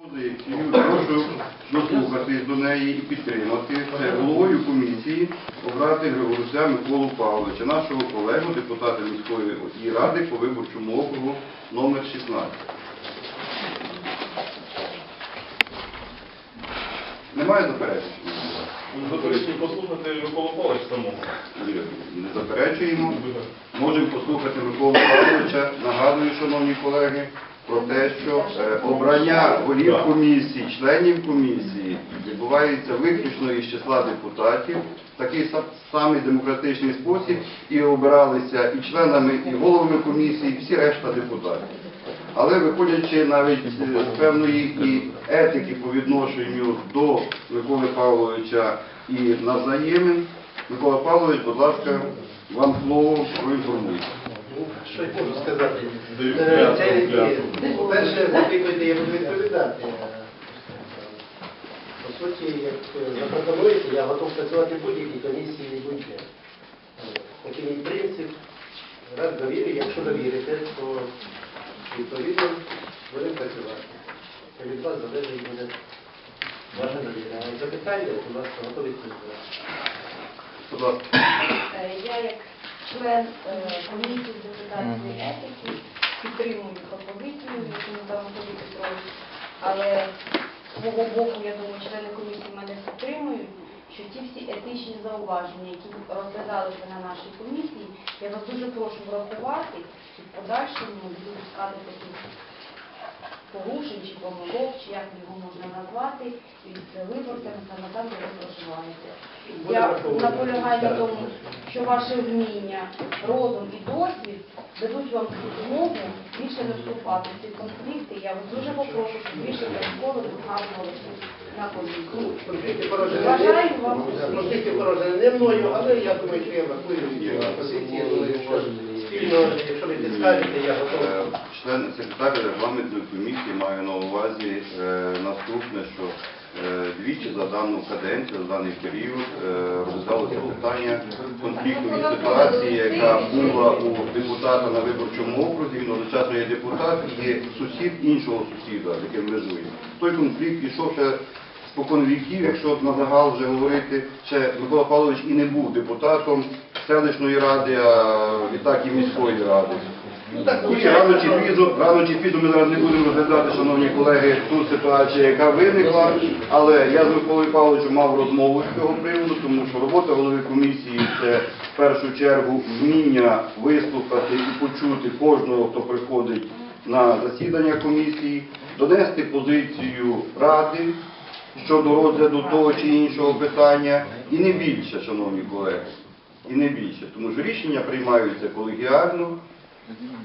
пропозицію, прошу дослухатись до неї і підтримати. Це головою комісії обрати Григоруся Миколу Павловича, нашого колегу, депутата міської ради по виборчому округу номер 16. Немає заперечень? Заперечення послухати Миколу Павловича самого. Не заперечуємо. Можемо послухати Миколу Павловича. Нагадую, шановні колеги, про те, що е, обрання голів комісії, членів комісії відбувається виключно із числа депутатів. В такий са- самий демократичний спосіб і обиралися і членами, і головами комісії, і всі решта депутатів. Але виходячи навіть е, з певної і етики по відношенню до Миколи Павловича і навзаємин, Микола Павлович, будь ласка, вам слово проінформуйте. Що я можу сказати? Е, е, По-перше, запитуйте, я буду відповідати. Е, По суті, як е, запропонуєте, я готов працювати в будь-якій комісії і будь-де. Е, Такий мій принцип. Раз довірю, якщо довірите, то відповідно будемо працювати. Це від вас залежить буде ваша довіра. Запитання, будь ласка, готові відповідати. Будь ласка. Е, Я як член е, комісії з депутатської етики. Підтримую пропозицію, яку ми там Петрович, але з свого боку, я думаю, члени комісії мене підтримують, що ті всі етичні зауваження, які розглядалися на нашій комісії, я вас дуже прошу врахувати і в подальшому буду допускати такі порушень чи помилок, чи як його можна назвати, із виборцями саме де ви проживаєте. Я наполягаю на тому, що ваше вміння, розум і досвід дадуть вам змогу більше не вступати в ці конфлікти. Я вас дуже попрошу, щоб більше школи згадувалися на комісії. Конфлікти порожені конфлікти порожені не мною, але я думаю, що я врахую позиції. Спільно, якщо ви підскажете, я Е, готовий. Член секретар регламентної комісії має на увазі е, наступне, що е, двічі за дану каденцію, за даний період е, розглядалося питання конфліктної ситуації, яка була у депутата на виборчому окрузі. Він одночасно є депутат і сусід іншого сусіда, яким межує. Той конфлікт ішов ще спокон віків, якщо на загал вже говорити, ще Микола Павлович і не був депутатом селищної ради, а відтак і міської ради. Ну, І рано чи пізно, рано чи пізно ми зараз не будемо розглядати, шановні колеги, ту ситуацію, яка виникла. Але я з Миколою Павловичем мав розмову з цього приводу, тому що робота голови комісії це в першу чергу вміння вислухати і почути кожного, хто приходить на засідання комісії, донести позицію ради щодо розгляду того чи іншого питання, і не більше, шановні колеги, і не більше, тому що рішення приймаються колегіально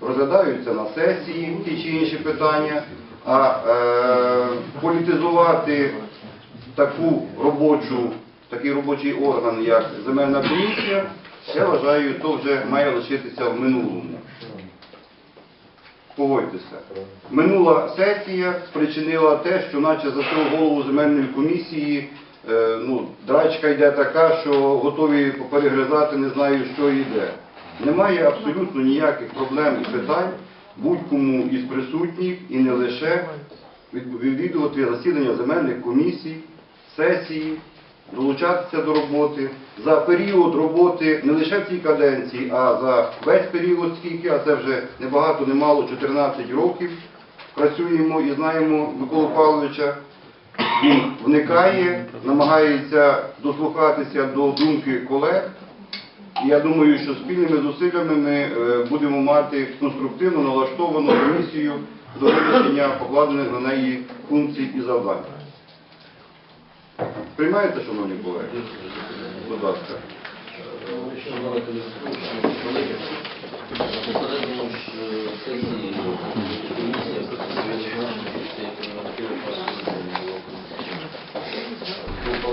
розглядаються на сесії ті чи інші питання, а е, політизувати таку робочу, такий робочий орган, як земельна комісія, я вважаю, то вже має лишитися в минулому. Погодьтеся. Минула сесія спричинила те, що наче за цього голову земельної комісії е, ну, драчка йде така, що готові перегризати, не знаю, що йде. Немає абсолютно ніяких проблем і питань будь-кому із присутніх і не лише відвідувати засідання земельних комісій, сесії, долучатися до роботи. За період роботи не лише в цій каденції, а за весь період скільки, а це вже не багато, не 14 років працюємо і знаємо Миколу Павловича. Він вникає, намагається дослухатися до думки колег. І я думаю, що спільними зусиллями ми е, будемо мати конструктивно налаштовану комісію до вирішення покладених на неї функцій і завдань. Приймаєте, шановні колеги? Будь ласка. Шановні колеги, на попередньому ж е, сесії комісія працювала це як прерогатива першої було. По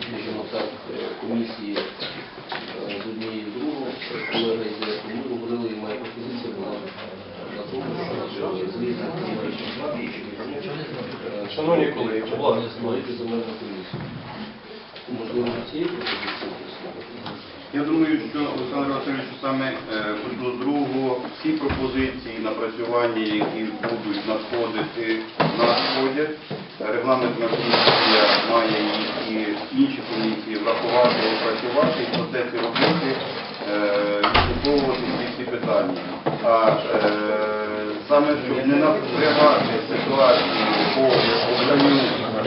Скажімо так, е, комісії е, з однієї і другого, колега йде, ми говорили, і моя пропозиція була на тому, що зміни Шановні колеги, будь ласка. створити земельну комісію. Можливо, цієї пропозиції? Я думаю, що Олександр Васильович саме е, до другого всі пропозиції напрацювання, які будуть надходити, надходять. Регламентна комісія має їх і інші комісії врахувати, опрацювати і в процесі роботи е, відслідковувати всі ці питання. А е, саме не напрягати ситуацію по обранню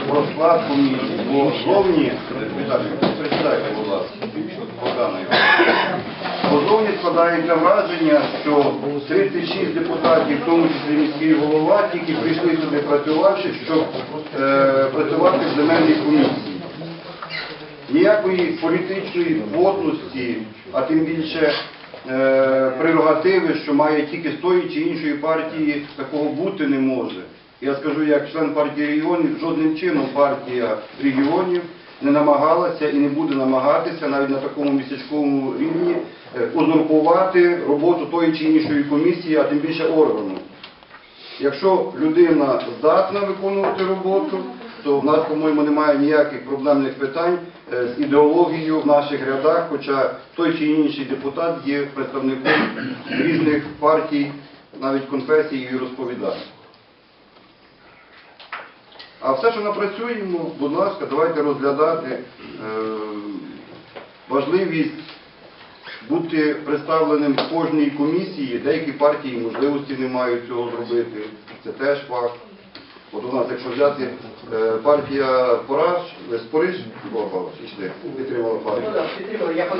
про склад комісії, бо зовні, прочитайте, будь ласка, Богдана Івановна. Позовні складається враження, що 36 депутатів, в тому числі міський голова, тільки прийшли сюди працювати, щоб е, працювати в земельній комісії. Ніякої політичної плотності, а тим більше прерогативи, що має тільки з тої чи іншої партії, такого бути не може. Я скажу, як член партії регіонів, жодним чином партія регіонів не намагалася і не буде намагатися навіть на такому місячковому рівні е, узурпувати роботу тої чи іншої комісії, а тим більше органу. Якщо людина здатна виконувати роботу, то в нас, по-моєму, немає ніяких проблемних питань е, з ідеологією в наших рядах, хоча той чи інший депутат є представником різних партій, навіть конфесій і розповідань. А все, що напрацюємо, будь ласка, давайте розглядати е, важливість бути представленим в кожній комісії. Деякі партії можливості не мають цього зробити. Це теж факт. От у нас, якщо взяти е, партія Пораж, Микола Павлович, ішли, підтримала партію.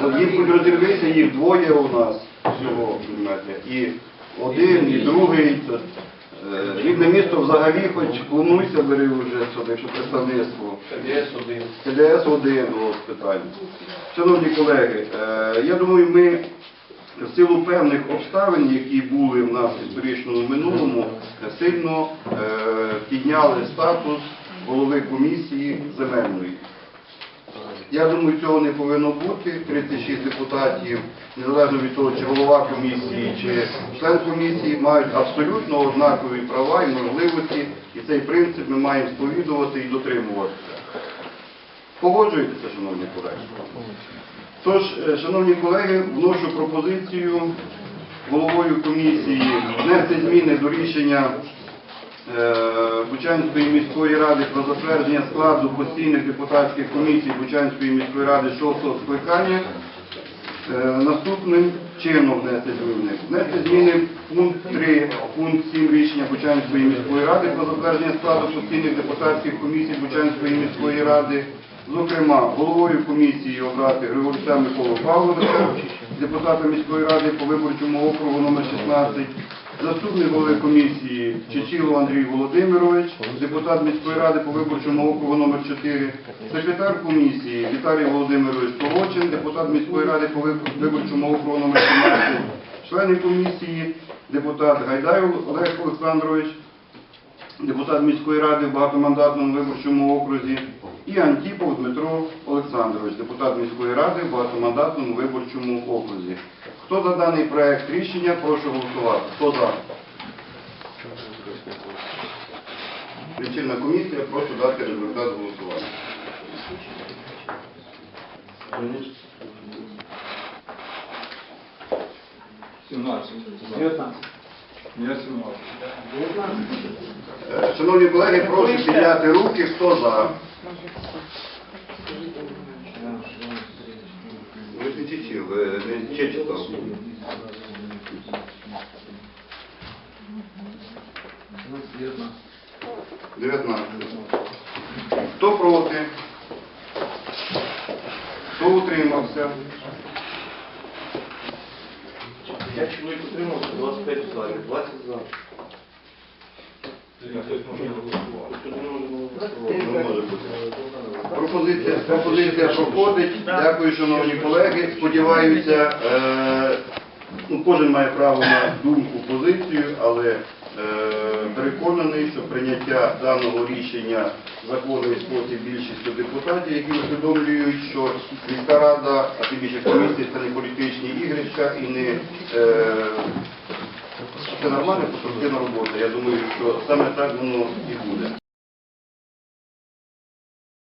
Ну, Їх хоч розірвися, їх двоє у нас всього, розумієте, і один, і другий. е, Рідне місто взагалі хоч клонуйся, бери вже сюди, що представництво. КДС один. КДС один було питання. Шановні колеги, е, я думаю, ми в силу певних обставин, які були в нас в історичному минулому, е, сильно е, підняли статус голови комісії земельної. Я думаю, цього не повинно бути. 36 депутатів, незалежно від того, чи голова комісії, чи член комісії, мають абсолютно однакові права і можливості, і цей принцип ми маємо сповідувати і дотримуватися. Погоджуєтеся, шановні колеги? Тож, е, шановні колеги, вношу пропозицію головою комісії внести зміни до рішення Бучанської міської ради про затвердження складу постійних депутатських комісій Бучанської міської ради 6-го скликання е, наступним чином внести зміни. Внести зміни пункт 3, пункт 7 рішення Бучанської міської ради про затвердження складу постійних депутатських комісій Бучанської міської ради. Зокрема, головою комісії обрати Григорця Миколу Павловича, депутата міської ради по виборчому округу номер 16, заступник голови комісії Чечіло Андрій Володимирович, депутат міської ради по виборчому округу номер 4, секретар комісії Віталій Володимирович Толочин, депутат міської ради по виборчому округу номер 17, члени комісії, депутат Гайдай Олег Олександрович, депутат міської ради в багатомандатному виборчому окрузі, і Антіпов Дмитро Олександрович, депутат міської ради в багатомандатному виборчому окрузі. Хто за даний проект рішення, прошу голосувати. Хто за? Лічильна комісія, прошу дати результат голосування. Е, Шановні колеги, прошу підняти руки, хто за. Ви не чечетав. 19. Хто проти? Хто утримався? Я чоловік утримався, 25 за, 20 за. Тут не може бути. Не може бути. Пропозиція, пропозиція проходить. Дякую, шановні колеги. Сподіваюся, е, ну, кожен має право на думку, позицію, але е, переконаний, що прийняття даного рішення законний спосіб більшістю депутатів, які усвідомлюють, що міська рада, а тим більше комісія, це не політичні ігрища і не е, це нормальна конструктивна робота. Я думаю, що саме так воно і буде.